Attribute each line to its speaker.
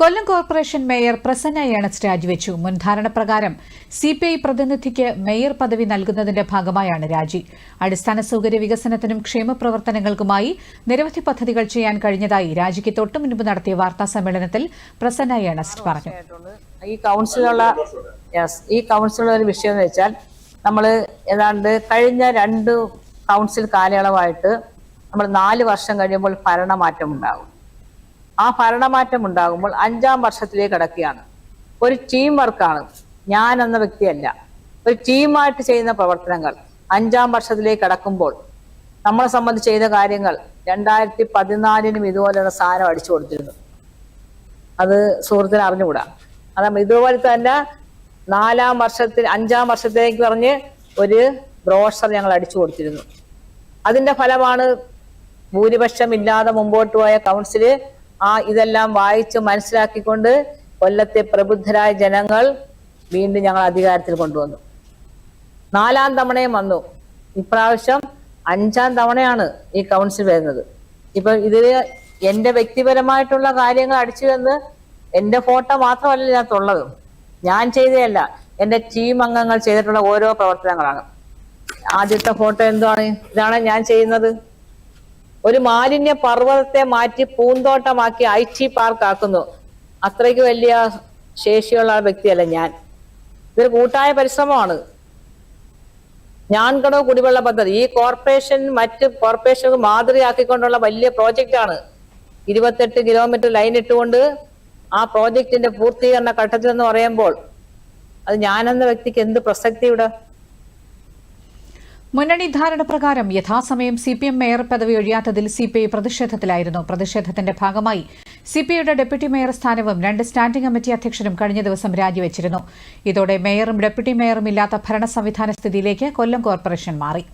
Speaker 1: കൊല്ലം corporation mayor Prasanna Ernest രാജിവെച്ചു. മുൻ ധാരണപ്രകാരം സി പി ഐ പ്രതിനിധിക്ക് മേയർ പദവി നൽകുന്നതിന്റെ ഭാഗമായാണ് രാജി. അടിസ്ഥാന സൌകര്യ വികസനത്തിനും ക്ഷേമപ്രവർത്തനങ്ങൾക്കുമായി നിരവധി പദ്ധതികൾ ചെയ്യാൻ കഴിഞ്ഞതായി രാജിക്ക് തൊട്ടു മുൻപ് നടത്തിയ വാർത്താ സമ്മേളനത്തിൽ പ്രസന്ന ഏണസ്റ്റ് പറഞ്ഞു.
Speaker 2: ഈ കൗൺസിലുള്ള ഈ കൗൺസിലുള്ള ഒരു വിഷയം എന്ന് വെച്ചാൽ നമ്മൾ ഏതാണ്ട് കഴിഞ്ഞ രണ്ട് കൗൺസിൽ കാലയളവായിട്ട് നമ്മൾ നാല് വർഷം കഴിയുമ്പോൾ ഭരണമാറ്റം ഉണ്ടാകും ആ ഭരണമാറ്റം ഉണ്ടാകുമ്പോൾ അഞ്ചാം വർഷത്തിലേക്ക് കടക്കുകയാണ്. ഒരു ടീം വർക്കാണ് ഞാൻ എന്ന വ്യക്തിയല്ല. ഒരു ടീമായിട്ട് ചെയ്യുന്ന പ്രവർത്തനങ്ങൾ അഞ്ചാം വർഷത്തിലേക്ക് കടക്കുമ്പോൾ നമ്മളെ സംബന്ധിച്ച് ചെയ്ത കാര്യങ്ങൾ രണ്ടായിരത്തി പതിനാലിനും ഇതുപോലെയുള്ള സാധനം അടിച്ചു കൊടുത്തിരുന്നു. അത് സുഹൃത്തിന് അറിഞ്ഞുകൂടാ. അതാ ഇതുപോലെ തന്നെ നാലാം വർഷത്തിൽ അഞ്ചാം വർഷത്തിലേക്ക് പറഞ്ഞ് ഒരു ബ്രോഷർ ഞങ്ങൾ അടിച്ചു കൊടുത്തിരുന്നു. അതിന്റെ ഫലമാണ് ഭൂരിപക്ഷം ഇല്ലാതെ മുമ്പോട്ട് പോയ കൗൺസിൽ ആ ഇതെല്ലാം വായിച്ച് മനസ്സിലാക്കിക്കൊണ്ട് കൊല്ലത്തെ പ്രബുദ്ധരായ ജനങ്ങൾ വീണ്ടും ഞങ്ങൾ അധികാരത്തിൽ കൊണ്ടുവന്നു. നാലാം തവണയും വന്നു. ഇപ്രാവശ്യം അഞ്ചാം തവണയാണ് ഈ കൗൺസിൽ വരുന്നത്. ഇപ്പൊ ഇതിൽ എന്റെ വ്യക്തിപരമായിട്ടുള്ള കാര്യങ്ങൾ അടിച്ചു വന്ന് എന്റെ ഫോട്ടോ മാത്രമല്ല ഇതിനകത്തുള്ളത്. ഞാൻ ചെയ്തതല്ല. എന്റെ ടീം അംഗങ്ങൾ ചെയ്തിട്ടുള്ള ഓരോ പ്രവർത്തനങ്ങളാണ്. ആദ്യത്തെ ഫോട്ടോ എന്താണ്? ഇതാണ് ഞാൻ ചെയ്യുന്നത്. ഒരു മാലിന്യ പർവതത്തെ മാറ്റി പൂന്തോട്ടമാക്കി ഐ ടി പാർക്ക് ആക്കുന്നു. അത്രയ്ക്ക് വലിയ ശേഷിയുള്ള വ്യക്തിയല്ല ഞാൻ. ഇതൊരു കൂട്ടായ പരിശ്രമമാണ്. ഞാൻ ഞാൻകടവ് കുടിവെള്ള പദ്ധതി. ഈ കോർപ്പറേഷൻ മറ്റ് കോർപ്പറേഷനുകൾ മാതൃകയാക്കിക്കൊണ്ടുള്ള വലിയ പ്രോജക്റ്റ് ആണ് ഇരുപത്തെട്ട് കിലോമീറ്റർ ലൈൻ ഇട്ടുകൊണ്ട് ആ പ്രോജക്റ്റിന്റെ പൂർത്തീകരണ ഘട്ടത്തിൽ എന്ന് പറയുമ്പോൾ അത് ഞാനെന്ന വ്യക്തിക്ക് എന്ത് പ്രസക്തി ഇവിടെ
Speaker 1: മുന്നണി ധാരണ പ്രകാരം യഥാസമയം സി പി എം മേയർ പദവി ഒഴിയാത്തതിൽ സി പി ഐ പ്രതിഷേധത്തിലായിരുന്നു. പ്രതിഷേധത്തിന്റെ ഭാഗമായി സി പി ഐയുടെ ഡെപ്യൂട്ടി മേയർ സ്ഥാനവും രണ്ട് സ്റ്റാൻഡിംഗ് കമ്മിറ്റി അധ്യക്ഷനും കഴിഞ്ഞ ദിവസം രാജിവെച്ചിരുന്നു. ഇതോടെ മേയറും ഡെപ്യൂട്ടി മേയറും ഇല്ലാത്ത ഭരണ സംവിധാന സ്ഥിതിയിലേക്ക് കൊല്ലം കോർപ്പറേഷൻ മാറി.